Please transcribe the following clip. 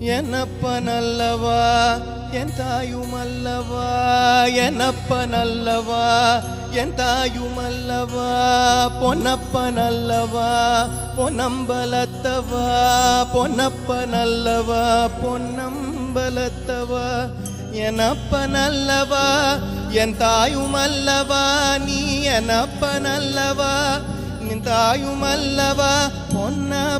என்னப்ப நல்லவா என் தாயும் அல்லவா என்னப்ப நல்லவா என் தாயும் அல்லவா பொன்னப்ப நல்லவா பொன்னம்பலத்தவா? பொன்னப்ப நல்லவா பொன்னம்பலத்தவா? எனப்ப நல்லவா என் தாயும் அல்லவா நீ எனப்ப நல்லவா நின் தாயும் அல்லவா பொன்னப்ப